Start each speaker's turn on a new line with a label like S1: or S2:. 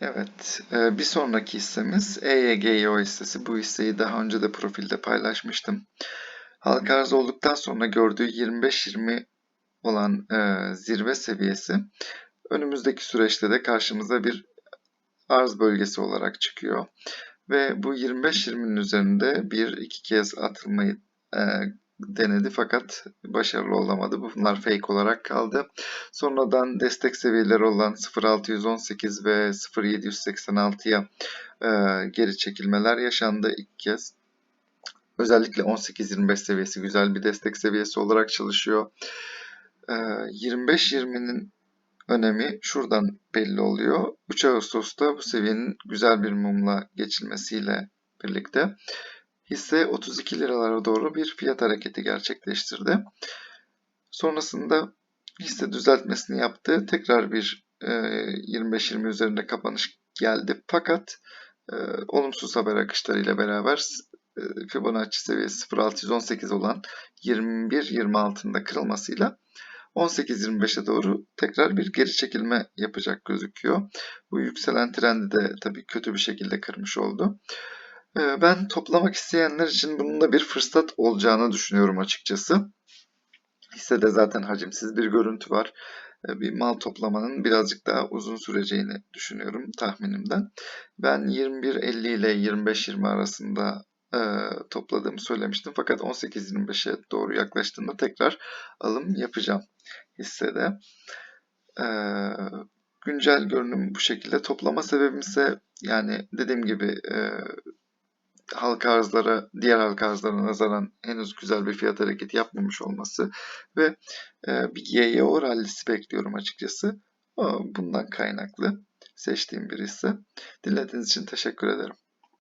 S1: Evet, e, bir sonraki hissemiz EYGO hissesi. Bu hisseyi daha önce de profilde paylaşmıştım. Halka arz olduktan sonra gördüğü 25-20 olan e, zirve seviyesi önümüzdeki süreçte de karşımıza bir arz bölgesi olarak çıkıyor. Ve bu 25-20'nin üzerinde bir iki kez atılmayı e, denedi fakat başarılı olamadı. Bunlar fake olarak kaldı. Sonradan destek seviyeleri olan 0618 ve 0786'ya e, geri çekilmeler yaşandı ilk kez. Özellikle 18-25 seviyesi güzel bir destek seviyesi olarak çalışıyor. E, 25-20'nin önemi şuradan belli oluyor. 3 Ağustos'ta bu seviyenin güzel bir mumla geçilmesiyle birlikte hisse 32 liralara doğru bir fiyat hareketi gerçekleştirdi. Sonrasında hisse düzeltmesini yaptı. Tekrar bir e, 25-20 üzerinde kapanış geldi. Fakat e, olumsuz haber akışlarıyla beraber e, Fibonacci seviyesi 0618 olan 21-26'ında kırılmasıyla 18-25'e doğru tekrar bir geri çekilme yapacak gözüküyor. Bu yükselen trendi de tabii kötü bir şekilde kırmış oldu. Ee, ben toplamak isteyenler için bunun da bir fırsat olacağını düşünüyorum açıkçası. Hissede zaten hacimsiz bir görüntü var. Ee, bir mal toplamanın birazcık daha uzun süreceğini düşünüyorum tahminimden. Ben 21.50 ile 25.20 arasında e, topladığımı söylemiştim. Fakat 18.25'e doğru yaklaştığında tekrar alım yapacağım hissede. E, güncel görünüm bu şekilde. Toplama sebebim ise yani dediğim gibi e, halka arzlara, diğer halka arzlara nazaran henüz güzel bir fiyat hareketi yapmamış olması ve e, bir YYO rallisi bekliyorum açıkçası. Bundan kaynaklı seçtiğim bir hisse. Dinlediğiniz için teşekkür ederim.